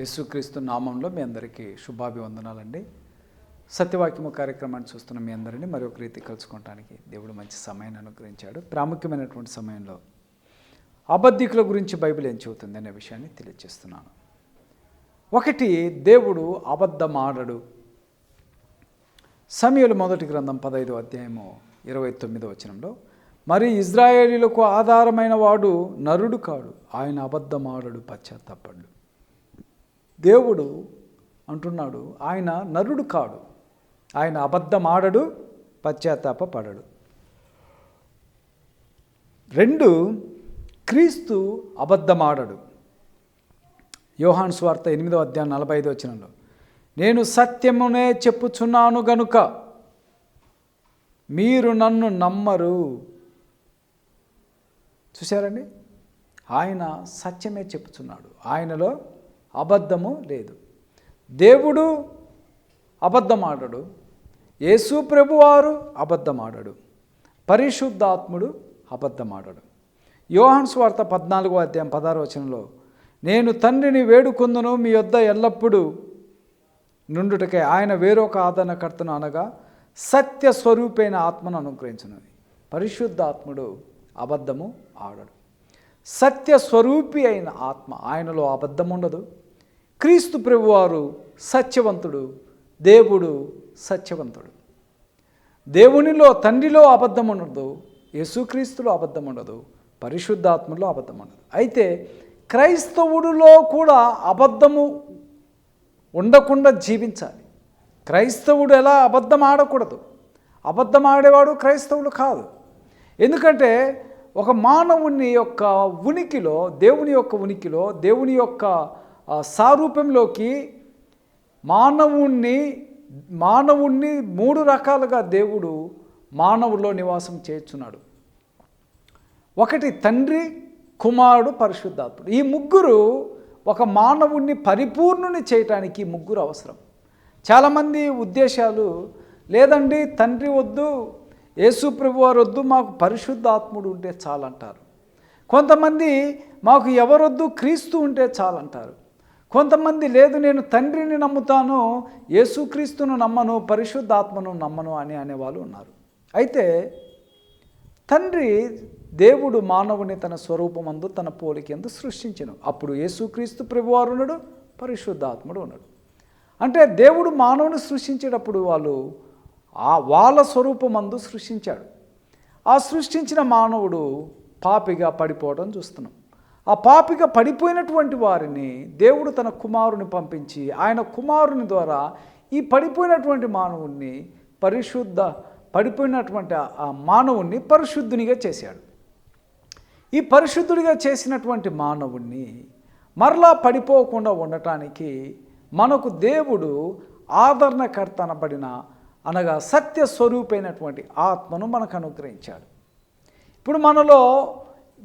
యేసుక్రీస్తు నామంలో మీ అందరికీ శుభాభివందనాలండి. సత్యవాక్యము కార్యక్రమాన్ని చూస్తున్న మీ అందరినీ మరొక రీతి కలుసుకోవటానికి దేవుడు మంచి సమయాన్ని అనుగ్రహించాడు. ప్రాముఖ్యమైనటువంటి సమయంలో అబద్ధికుల గురించి బైబిల్ ఏం చెబుతుంది అనే విషయాన్ని తెలియజేస్తున్నాను. ఒకటి దేవుడు అబద్ధమాడడు. సమయలు మొదటి గ్రంథం పదైదు అధ్యాయము ఇరవై తొమ్మిదో వచనంలో మరి ఇజ్రాయేలీలకు ఆధారమైన వాడు నరుడు కాడు ఆయన అబద్ధమాడడు పశ్చాత్తాపడు దేవుడు అంటున్నాడు ఆయన నరుడు కాడు. ఆయన అబద్ధమాడడు పశ్చాత్తాపడడు రెండు క్రీస్తు అబద్ధమాడడు. యోహాన్ స్వార్త ఎనిమిదో అధ్యాయం నలభై ఐదో వచ్చినంలో నేను సత్యమునే చెప్పుచున్నాను గనుక మీరు నన్ను నమ్మరు. చూశారండి? ఆయన సత్యమే చెప్పుచున్నాడు. ఆయనలో అబద్ధము లేదు. దేవుడు అబద్ధమాడడు. యేసు ప్రభువారు అబద్ధమాడడు. పరిశుద్ధాత్ముడు అబద్ధమాడడు. యోహాన్ వార్త పద్నాలుగో అధ్యాయం పదారు వచనంలో నేను తండ్రిని వేడుకొందును మీ యొద్ద ఎల్లప్పుడూ నుండుటకే ఆయన వేరొక ఆదరణకర్తను అనగా సత్య స్వరూపైన ఆత్మను అనుగ్రహించను. పరిశుద్ధాత్ముడు అబద్ధము ఆడడు. సత్య స్వరూపి అయిన ఆత్మ ఆయనలో అబద్ధం ఉండదు క్రీస్తు ప్రభువారు సత్యవంతుడు దేవుడు సత్యవంతుడు. దేవునిలో తండ్రిలో అబద్ధం ఉండదు యేసుక్రీస్తులో అబద్ధం ఉండదు పరిశుద్ధాత్మలో అబద్ధం ఉండదు అయితే క్రైస్తవుడిలో కూడా అబద్ధము ఉండకుండా జీవించాలి. క్రైస్తవుడు ఎలా అబద్ధం ఆడకూడదు? అబద్ధం ఆడేవాడు క్రైస్తవుడు కాదు. ఎందుకంటే ఒక మానవుని యొక్క ఉనికిలో దేవుని యొక్క ఉనికిలో దేవుని యొక్క సారూప్యంలోకి మానవుణ్ణి మానవుణ్ణి మూడు రకాలుగా దేవుడు మానవుల్లో నివాసం చేస్తున్నాడు ఒకటి తండ్రి కుమారుడు పరిశుద్ధాత్ముడు. ఈ ముగ్గురు ఒక మానవుణ్ణి పరిపూర్ణుని చేయటానికి ముగ్గురు అవసరం. చాలామంది ఉద్దేశాలు లేదండి తండ్రి వద్దు యేసు ప్రభు వారు వద్దు మాకు పరిశుద్ధాత్ముడు ఉంటే చాలంటారు. కొంతమంది మాకు ఎవరొద్దు క్రీస్తు ఉంటే చాలంటారు. కొంతమంది లేదు నేను తండ్రిని నమ్ముతాను యేసుక్రీస్తును నమ్మను పరిశుద్ధాత్మను నమ్మను అని అనేవాళ్ళు ఉన్నారు. అయితే తండ్రి దేవుడు మానవుని తన స్వరూపమందు తన పోలికెందు సృష్టించను. అప్పుడు యేసుక్రీస్తు ప్రభువారు ఉన్నాడు పరిశుద్ధాత్ముడు ఉన్నాడు. అంటే దేవుడు మానవుని సృష్టించేటప్పుడు వాళ్ళు ఆ వాళ్ళ స్వరూపమందు సృష్టించాడు. ఆ సృష్టించిన మానవుడు పాపిగా పడిపోవడం చూస్తున్నాం. ఆ పాపిక పడిపోయినటువంటి వారిని దేవుడు తన కుమారుని పంపించి ఆయన కుమారుని ద్వారా ఈ పడిపోయినటువంటి మానవుణ్ణి పరిశుద్ధ పడిపోయినటువంటి ఆ- ఆ మానవుణ్ణి పరిశుద్ధునిగా చేశాడు. ఈ పరిశుద్ధుడిగా చేసినటువంటి మానవుణ్ణి మరలా పడిపోకుండా ఉండటానికి మనకు దేవుడు ఆదరణకర్త అనబడిన అనగా సత్య స్వరూపైనటువంటి ఆత్మను మనకు అనుగ్రహించాడు. ఇప్పుడు మనలో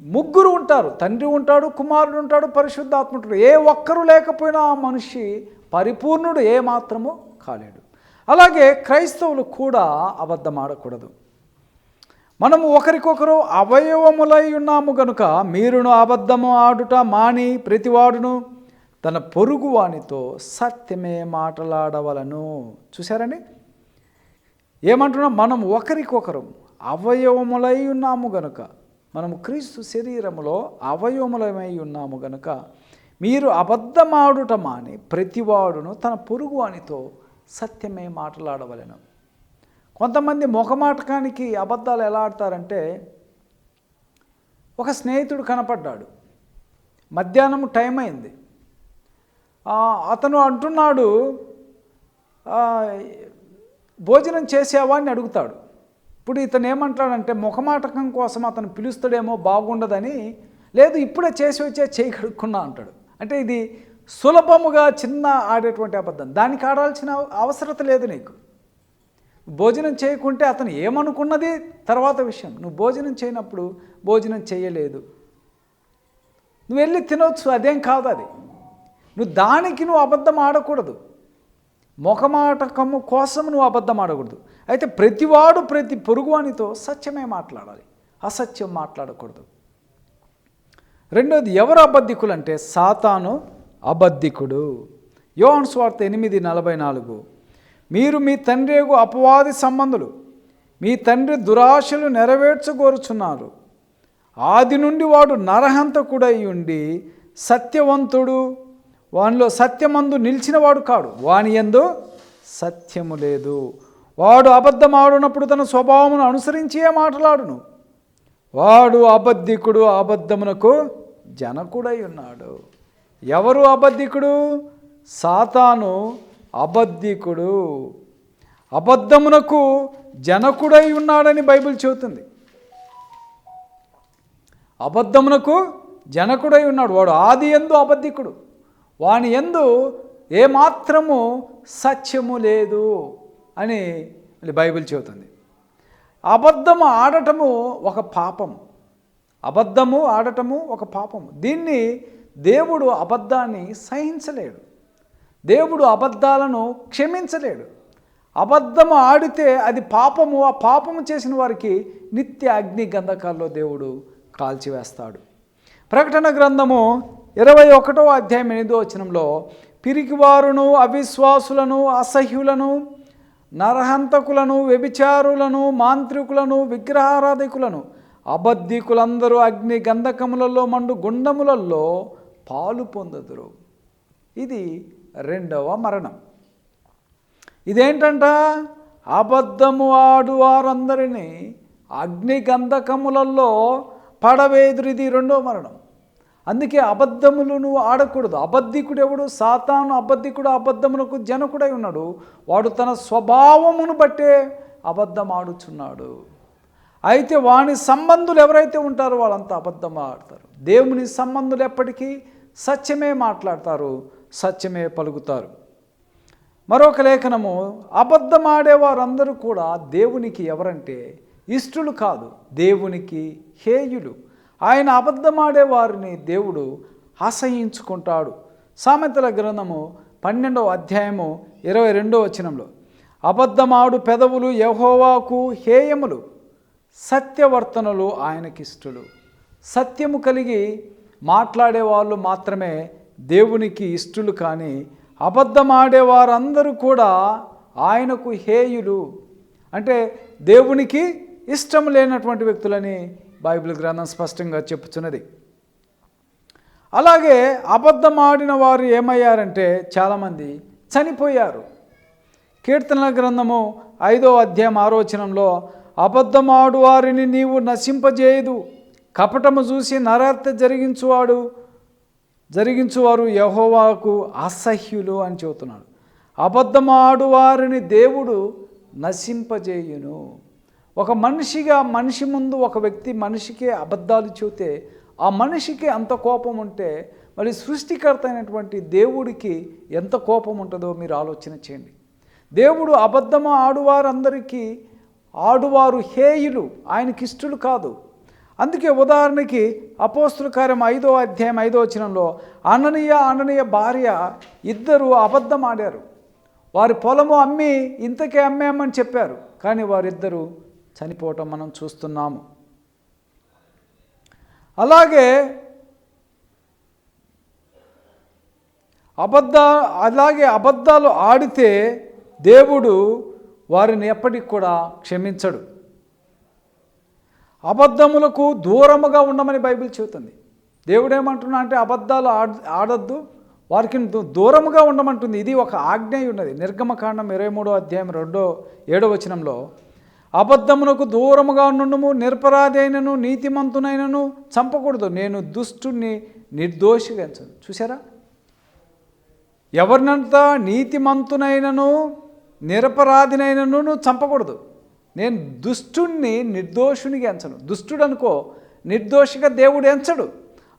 ముగ్గురు ఉంటారు తండ్రి ఉంటాడు కుమారుడు ఉంటాడు పరిశుద్ధాత్మ ఉంటాడు. ఏ ఒక్కరు లేకపోయినా ఆ మనిషి పరిపూర్ణుడు ఏ మాత్రము కాలేడు. అలాగే క్రైస్తవులు కూడా అబద్ధం ఆడకూడదు. మనము ఒకరికొకరు అవయవములై ఉన్నాము గనుక మీరును అబద్ధము ఆడుట మాని ప్రతివాడును. తన పొరుగు వానితో సత్యమే మాట్లాడవలను. చూశారండి? ఏమంటున్నాం? మనం ఒకరికొకరు అవయవములై ఉన్నాము గనుక మనము క్రీస్తు శరీరములో అవయవములమై ఉన్నాము గనుక మీరు అబద్ధమాడుట మాని ప్రతివాడును తన పొరుగు వానితో సత్యమే మాట్లాడవలెను. కొంతమంది ముఖమాటకానికి అబద్ధాలు ఎలా ఆడతారంటే ఒక స్నేహితుడు కనపడ్డాడు. మధ్యాహ్నం టైం అయింది. అతను అంటున్నాడు భోజనం చేసావా? అని అడుగుతాడు. ఇప్పుడు ఇతను ఏమంటాడంటే ముఖమాటకం కోసం అతను పిలుస్తాడేమో బాగుండదని లేదు ఇప్పుడే చేసి వచ్చే చేయి కడుక్కున్నా అంటాడు. అంటే ఇది సులభముగా చిన్న ఆడేటువంటి అబద్ధం. దానికి ఆడాల్సిన అవసరత లేదు నీకు. భోజనం చేయకుంటే అతను ఏమనుకున్నది తర్వాత విషయం. నువ్వు భోజనం చేయనప్పుడు భోజనం చేయలేదు. నువ్వు వెళ్ళి తినవచ్చు అదేం కాదు అది. నువ్వు దానికి నువ్వు అబద్ధం ఆడకూడదు. ముఖమాటకము కోసం నువ్వు అబద్ధం ఆడకూడదు. అయితే ప్రతివాడు ప్రతి పొరుగువానితో సత్యమే మాట్లాడాలి. అసత్యం మాట్లాడకూడదు. రెండోది ఎవరు అబద్ధికులు అంటే సాతాను అబద్ధికుడు. యోహన్ స్వార్థ ఎనిమిది నలభై నాలుగు. మీరు మీ తండ్రికు అపవాది సంబంధులు మీ తండ్రి దురాశలు నెరవేర్చగోరుచున్నారు ఆది నుండి వాడు నరహంతకుడై ఉండి సత్యవంతుడు. వానిలో సత్యమందు నిలిచినవాడు కాడు. వాని ఎందు సత్యము లేదు. వాడు అబద్ధం ఆడునప్పుడు తన స్వభావమును అనుసరించే మాట్లాడును? వాడు అబద్ధికుడు అబద్ధమునకు జనకుడై ఉన్నాడు. ఎవరు అబద్ధికుడు? సాతాను అబద్ధికుడు. అబద్ధమునకు జనకుడై ఉన్నాడని బైబిల్ చెబుతుంది. అబద్ధమునకు జనకుడై ఉన్నాడు. వాడు ఆది ఎందు అబద్ధికుడు. వాని ఎందు ఏమాత్రము సత్యము లేదు. అని బైబిల్ చెబుతుంది. అబద్ధము ఆడటము ఒక పాపం. అబద్ధము ఆడటము ఒక పాపము దీన్ని దేవుడు అబద్ధాన్ని సహించలేడు. దేవుడు అబద్ధాలను క్షమించలేడు. అబద్ధము ఆడితే అది పాపము ఆ పాపము చేసిన వారికి నిత్య అగ్ని గంధకాల్లో దేవుడు కాల్చివేస్తాడు. ప్రకటన గ్రంథము ఇరవై ఒకటో అధ్యాయం ఎనిమిదో వచనంలో పిరికివారును అవిశ్వాసులను అసహ్యులను నరహంతకులను వ్యభిచారులను మాంత్రికులను విగ్రహారాధికులను అబద్ధికులందరూ అగ్ని గంధకములలో మండు గుండములలో పాలు పొందదురు. ఇది రెండవ మరణం. ఇదేంటంట? అబద్ధము ఆడు వారందరినీ అగ్ని గంధకములలో పడవేదురు. ఇది రెండవ మరణం. అందుకే అబద్ధములు నువ్వు ఆడకూడదు. అబద్ధికుడు ఎవడు సాతాను అబద్ధికుడు అబద్ధములకు జనకుడై ఉన్నాడు. వాడు తన స్వభావమును బట్టే అబద్ధం ఆడుచున్నాడు అయితే వాని సంబంధులు ఎవరైతే ఉంటారో వాళ్ళంతా అబద్ధం ఆడతారు దేవుని సంబంధులు ఎప్పటికీ సత్యమే మాట్లాడతారు సత్యమే పలుకుతారు. మరొక లేఖనము అబద్ధమాడేవారందరూ కూడా దేవునికి ఎవరంటే ఇష్టలు కాదు దేవునికి హేయులు. ఆయన అబద్ధమాడే వారిని దేవుడు ఆశయించుకుంటాడు సామెతల గ్రంథము పన్నెండవ అధ్యాయము ఇరవై రెండవ వచనంలో అబద్ధమాడు పెదవులు యహోవాకు హేయములు సత్యవర్తనలు ఆయనకిష్టులు. సత్యము కలిగి మాట్లాడే వాళ్ళు మాత్రమే దేవునికి ఇష్టులు కానీ అబద్ధమాడే వారందరూ కూడా ఆయనకు హేయులు. అంటే దేవునికి ఇష్టం లేనటువంటి వ్యక్తులని బైబిల్ గ్రంథం స్పష్టంగా చెప్పుతున్నది అలాగే అబద్ధం ఆడిన వారు ఏమయ్యారంటే చాలామంది చనిపోయారు. కీర్తనల గ్రంథము ఐదో అధ్యాయం ఆరోచనంలో అబద్ధమాడు వారిని నీవు నశింపజేయదు. కపటము చూసి నరార్త జరిగించువాడు జరిగించువారు యహోవాకు అసహ్యులు అని చెబుతున్నాడు. అబద్ధమాడు వారిని దేవుడు నశింపజేయును. ఒక మనిషిగా మనిషి ముందు ఒక వ్యక్తి మనిషికే అబద్ధాలు చెబితే ఆ మనిషికి అంత కోపం ఉంటే మరి సృష్టికర్త అయినటువంటి దేవుడికి ఎంత కోపం ఉంటుందో మీరు ఆలోచన చేయండి. దేవుడు అబద్ధము ఆడువారందరికీ ఆడువారు హేయులు ఆయనకి ఇష్టలు కాదు. అందుకే ఉదాహరణకి అపోస్తుల కార్యం ఐదో అధ్యాయం ఐదో వచనంలో అననీయ అననీయ భార్య ఇద్దరు అబద్ధం ఆడారు. వారి పొలము అమ్మి ఇంతకే అమ్మామని చెప్పారు. కానీ వారిద్దరూ చనిపోవటం మనం చూస్తున్నాము అలాగే అబద్ధ అలాగే అబద్ధాలు ఆడితే దేవుడు వారిని ఎప్పటికి కూడా క్షమించడు. అబద్ధములకు దూరముగా ఉండమని బైబిల్ చెబుతుంది. దేవుడు ఏమంటున్నా అంటే అబద్ధాలు ఆడ ఆడద్దు వారికి దూరముగా ఉండమంటుంది. ఇది ఒక ఆజ్ఞ ఉన్నది నిర్గమకాండం ఇరవై మూడో అధ్యాయం రెండో ఏడో వచనంలో అబద్ధమునకు దూరముగా నుండుము నిరపరాధి అయినను నీతిమంతునైనను చంపకూడదు. నేను దుష్టుని నిర్దోషిగా ఎంచను చూసారా ఎవరినంతా నీతిమంతునైనను నిరపరాధినైనను నువ్వు చంపకూడదు. నేను దుష్టుణ్ణి నిర్దోషునిగా ఎంచను దుష్టుడు అనుకో నిర్దోషిగా దేవుడు ఎంచడు.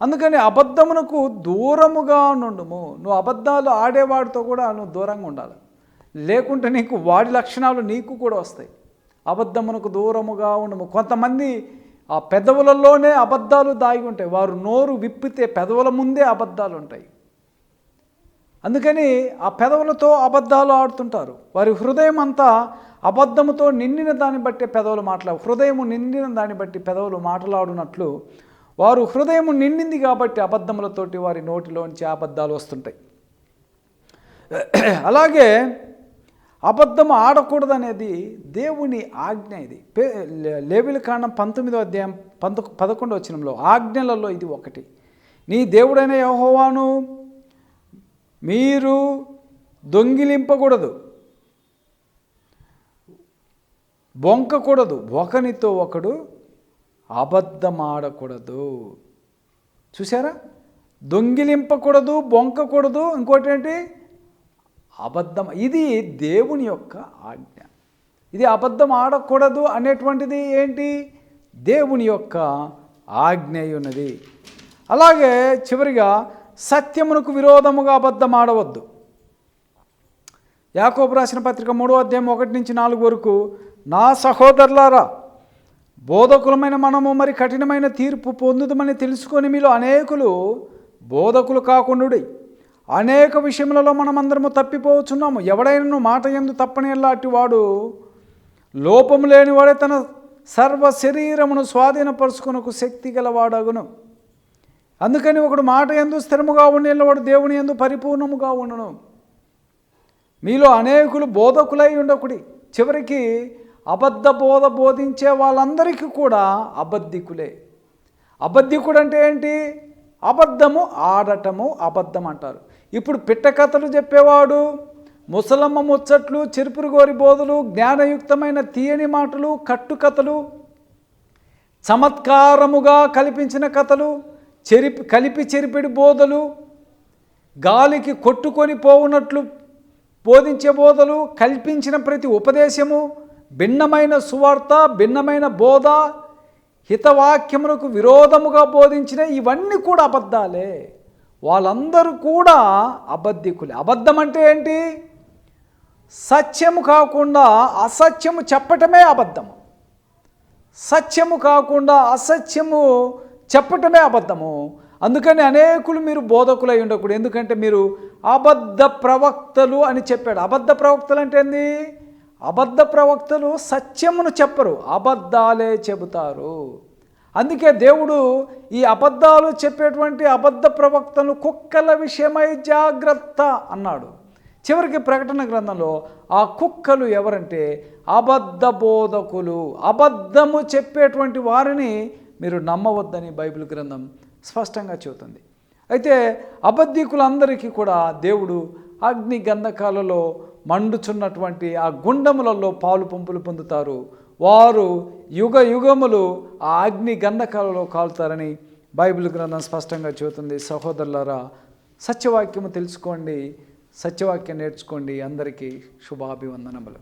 అందుకని అబద్ధమునకు దూరముగా నుండుము. నువ్వు అబద్ధాలు ఆడేవాడితో కూడా నువ్వు దూరంగా ఉండాలి లేకుంటే నీకు వాడి లక్షణాలు నీకు కూడా వస్తాయి. అబద్ధమునకు దూరముగా ఉండము. కొంతమంది ఆ పెదవులలోనే అబద్ధాలు దాగి ఉంటాయి. వారు నోరు విప్పితే పెదవుల ముందే అబద్ధాలు ఉంటాయి. అందుకని ఆ పెదవులతో అబద్ధాలు ఆడుతుంటారు. వారి హృదయం అంతా అబద్ధముతో నిండిన దాన్ని బట్టి పెదవులు మాట్లా హృదయము నిండిన దాన్ని బట్టి పెదవులు మాట్లాడునట్లు వారు హృదయం నిండింది కాబట్టి అబద్ధములతోటి వారి నోటిలోంచి అబద్ధాలు వస్తుంటాయి. అలాగే అబద్ధం ఆడకూడదనేది దేవుని ఆజ్ఞ ఇది. పే- లే- కాండం పంతొమ్మిదో అధ్యాయం పంత పదకొండో వచ్చినంలో ఆజ్ఞలలో ఇది ఒకటి. నీ దేవుడైన యహోవాను మీరు దొంగిలింపకూడదు. బొంకకూడదు. ఒకనితో ఒకడు అబద్ధమాడకూడదు. చూసారా దొంగిలింపకూడదు బొంకకూడదు. ఇంకోటి ఏంటి? అబద్ధం. ఇది దేవుని యొక్క ఆజ్ఞ. ఇది అబద్ధం ఆడకూడదు అనేటువంటిది ఏంటి? దేవుని యొక్క ఆజ్ఞ ఉన్నది అలాగే చివరిగా సత్యమునకు విరోధముగా అబద్ధం ఆడవద్దు. యాకోబు రాసిన పత్రిక మూడో అధ్యాయం ఒకటి నుంచి నాలుగు వరకు నా సహోదరులారా బోధకులమైన మనము మరి కఠినమైన తీర్పు పొందుదమని తెలుసుకొని మీలో అనేకులు బోధకులు కాకుండా అనేక విషయములలో మనమందరము తప్పిపోవచ్చున్నాము. ఎవడైనా మాట ఎందు తప్పని లాంటి వాడు లోపము లేనివాడే తన సర్వ శరీరమును స్వాధీనపరుచుకునకు శక్తి గలవాడగును. అందుకని ఒకడు మాట ఎందు స్థిరముగా ఉండేవాడు దేవుని ఎందు పరిపూర్ణముగా ఉండను. మీలో అనేకులు బోధకులై ఉండకుడి. చివరికి అబద్ధ బోధ బోధించే వాళ్ళందరికీ కూడా అబద్ధికులే. అబద్ధికుడు అంటే ఏంటి? అబద్ధము ఆడటము అబద్ధం అంటారు. ఇప్పుడు పిట్ట కథలు చెప్పేవాడు ముసలమ్మ ముచ్చట్లు చిరుపురుగోరి బోధలు జ్ఞానయుక్తమైన తీయని మాటలు కట్టుకథలు చమత్కారముగా కల్పించిన కథలు చెరిపి కలిపి చెరిపిడి బోధలు గాలికి కొట్టుకొని పోవునట్లు బోధించే బోధలు కల్పించిన ప్రతి ఉపదేశము భిన్నమైన సువార్త భిన్నమైన బోధ హితవాక్యమునకు విరోధముగా బోధించిన ఇవన్నీ కూడా అబద్ధాలే. వాళ్ళందరూ కూడా అబద్ధికులే. అబద్ధం అంటే ఏంటి? సత్యము కాకుండా అసత్యము చెప్పటమే అబద్ధము. సత్యము కాకుండా అసత్యము చెప్పటమే అబద్ధము. అందుకని అనేకులు మీరు బోధకులై ఉండకూడదు. ఎందుకంటే మీరు అబద్ధ ప్రవక్తలు అని చెప్పాడు. అబద్ధ ప్రవక్తలు అంటే ఏంది? అబద్ధ ప్రవక్తలు సత్యమును చెప్పరు. అబద్ధాలే చెబుతారు. అందుకే దేవుడు ఈ అబద్ధాలు చెప్పేటువంటి అబద్ధ ప్రవక్తలు కుక్కల విషయమై జాగ్రత్త అన్నాడు. చివరికి ప్రకటన గ్రంథంలో ఆ కుక్కలు ఎవరంటే అబద్ధ బోధకులు. అబద్ధము చెప్పేటువంటి వారిని మీరు నమ్మవద్దని బైబిల్ గ్రంథం స్పష్టంగా చెబుతుంది. అయితే అబద్ధికులందరికీ కూడా దేవుడు అగ్ని గంధకాలలో మండుచున్నటువంటి ఆ గుండములలో పాలు పంపులు పొందుతారు. వారు యుగ యుగములు ఆ అగ్ని గంధకాలలో కాలుతారని బైబిల్ గ్రంథం స్పష్టంగా చెబుతుంది. సహోదరులరా సత్యవాక్యము తెలుసుకోండి సత్యవాక్యం నేర్చుకోండి. అందరికీ శుభాభివందనములు.